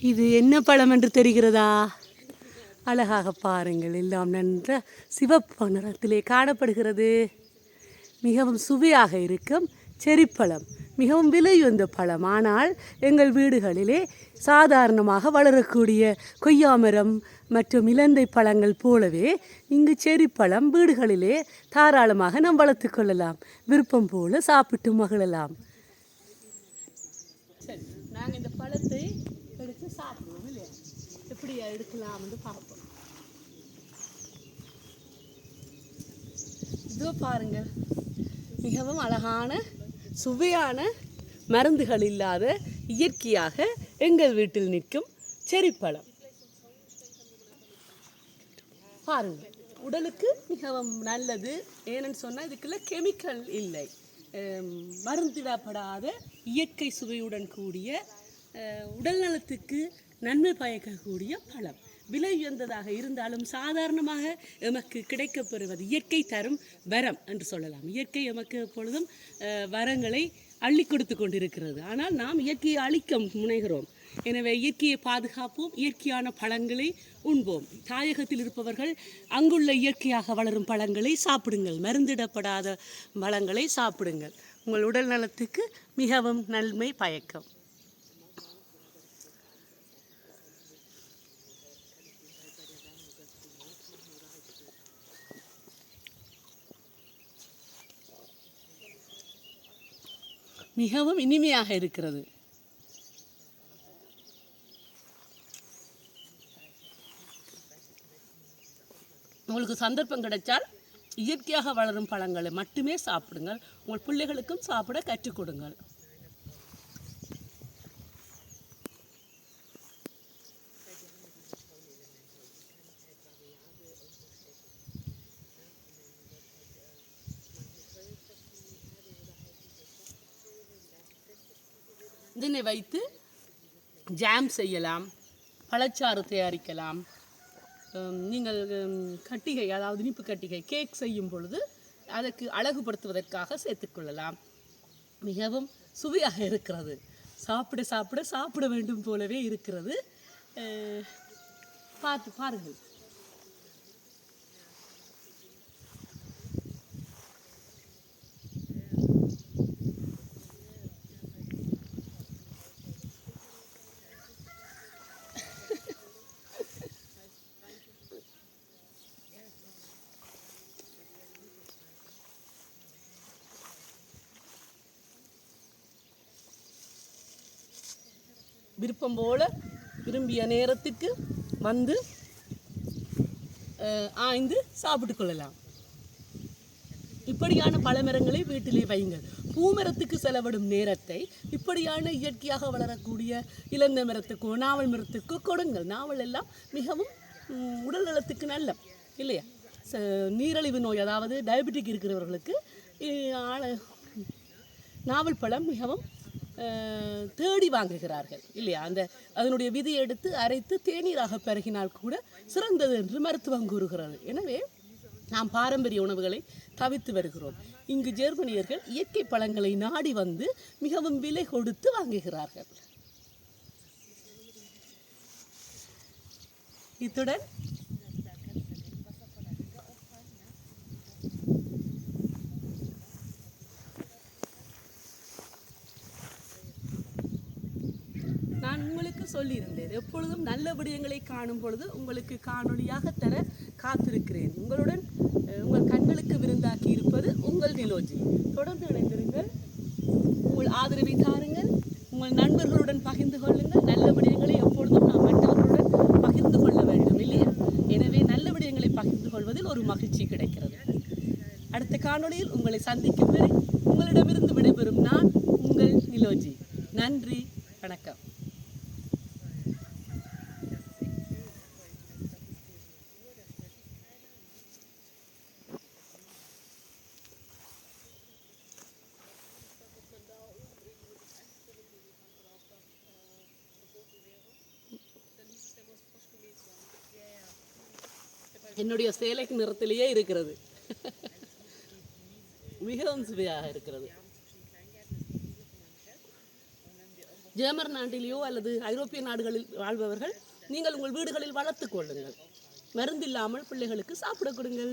இது என்ன பழம் என்று தெரிகிறதா? அழகாக பாருங்கள். எல்லாம் நன்ற சிவப்பு நிறத்திலே காணப்படுகிறது. மிகவும் சுவையாக இருக்கும் செரிப்பழம். மிகவும் விலை வந்த பழம். ஆனால் எங்கள் வீடுகளிலே சாதாரணமாக வளரக்கூடிய கொய்யாமரம் மற்றும் இலந்தை பழங்கள் போலவே இங்கு செரிப்பழம் வீடுகளிலே தாராளமாக நாம் வளர்த்து கொள்ளலாம். விருப்பம் போல சாப்பிட்டு மகிழலாம். சரி நாங்கள் இந்த பழத்தை எடுத்து சாப்பிடுவோம் இல்லையா? எப்படி எடுக்கலாம்னு பார்ப்போம். இதோ பாருங்கள் மிகவும் அழகான சுவையான மருந்துகள் இல்லாத இயற்கையாக எங்கள் வீட்டில் நிற்கும் செரிப்பழம். பாருங்கள் உடலுக்கு மிகவும் நல்லது. ஏன்னு சொன்னால் இதுக்குள்ள கெமிக்கல் இல்லை. மருந்திடப்படாத இயற்கை சுவையுடன் கூடிய உடல் நலத்துக்கு நன்மை பயக்கக்கூடிய பழம். விலை உயர்ந்ததாக இருந்தாலும் சாதாரணமாக எமக்கு கிடைக்கப்பெறுவது இயற்கை தரும் வரம் என்று சொல்லலாம். இயற்கை எமக்கு எப்பொழுதும் வரங்களை அள்ளி கொடுத்து கொண்டிருக்கிறது. ஆனால் நாம் இயற்கையை அழிக்க முனைகிறோம். எனவே இயற்கையை பாதுகாப்போம் இயற்கையான பழங்களை உண்போம். தாயகத்தில் இருப்பவர்கள் அங்குள்ள இயற்கையாக வளரும் பழங்களை சாப்பிடுங்கள். மருந்திடப்படாத பழங்களை சாப்பிடுங்கள். உங்கள் உடல் நலத்துக்கு மிகவும் நன்மை பயக்கும். மிகவும் இனிமையாக இருக்கிறது. உங்களுக்கு சந்தர்ப்பம் கிடைச்சால் இயற்கையாக வளரும் பழங்களை மட்டுமே சாப்பிடுங்கள். உங்கள் பிள்ளைகளுக்கும் சாப்பிட கற்றுக் கொடுங்கள். இதனை வைத்து ஜாம் செய்யலாம். பழச்சாறு தயாரிக்கலாம். நீங்கள் கட்டிகை அதாவது இனிப்பு கட்டிகை கேக் செய்யும் பொழுது அதற்கு அழகுபடுத்துவதற்காக சேர்த்துக்கொள்ளலாம் மிகவும் சுவையாக இருக்கிறது. சாப்பிட சாப்பிட சாப்பிட வேண்டும் போலவே இருக்கிறது. பார்த்து பாருங்கள். விருப்பம் போல விரும்பிய நேரத்துக்கு வந்து ஆய்ந்து சாப்பிட்டு கொள்ளலாம். இப்படியான பழமரங்களை வீட்டிலே வையுங்கள். பூமரத்துக்கு செலவிடும் நேரத்தை இப்படியான இயற்கையாக வளரக்கூடிய இளந்த மரத்துக்கோ நாவல் மரத்துக்கோ கொடுங்கள். நாவல் எல்லாம் மிகவும் உடல் நலத்துக்கு நல்ல இல்லையா? ச- நோய் அதாவது டயபெட்டிக் இருக்கிறவர்களுக்கு நாவல் பழம் மிகவும் தேடி வாங்குகிறார்கள் இல்லையா? அந்த அதனுடைய விதி எடுத்து அரைத்து தேநீராக பருகினால் கூட சிறந்தது என்று மருத்துவம் கூறுகிறது. எனவே நாம் பாரம்பரிய உணவுகளை தவிர்த்து வருகிறோம். இங்கு ஜெர்மனியர்கள் இயற்கை பழங்களை நாடி வந்து மிகவும் விலை கொடுத்து வாங்குகிறார்கள். இத்துடன் நான் உங்களுக்கு சொல்லியிருந்தேன். எப்பொழுதும் நல்ல விடயங்களை காணும் பொழுது உங்களுக்கு காணொளியாக தர காத்திருக்கிறேன். உங்களுடன் உங்கள் கண்களுக்கு விருந்தாக்கி இருப்பது உங்கள் நிலோஜி. தொடர்ந்து இணைந்திருங்கள். உங்கள் ஆதரவை தாருங்கள். உங்கள் நண்பர்களுடன் பகிர்ந்து கொள்ளுங்கள். நல்ல விடயங்களை எப்பொழுதும் நாம் மற்றவர்களுடன் பகிர்ந்து கொள்ள வேண்டும் இல்லையா? எனவே நல்ல விடயங்களை பகிர்ந்து கொள்வதில் ஒரு மகிழ்ச்சி கிடைக்கிறது. அடுத்த காணொளியில் உங்களை சந்திக்கும் வரை உங்களிடமிருந்து விடைபெறும் நான் உங்கள் நிலோஜி. நன்றி வணக்கம். என்னுடைய சேலைக்கு நிறத்திலேயே இருக்கிறது. மிகவும் சுவையாக இருக்கிறது. ஜெர்மன் நாட்டிலேயோ அல்லது ஐரோப்பிய நாடுகளில் வாழ்பவர்கள் நீங்கள் உங்கள் வீடுகளில் வளர்த்துக் கொள்ளுங்கள். மருந்தில்லாமல் பிள்ளைகளுக்கு சாப்பிட கொடுங்கள்.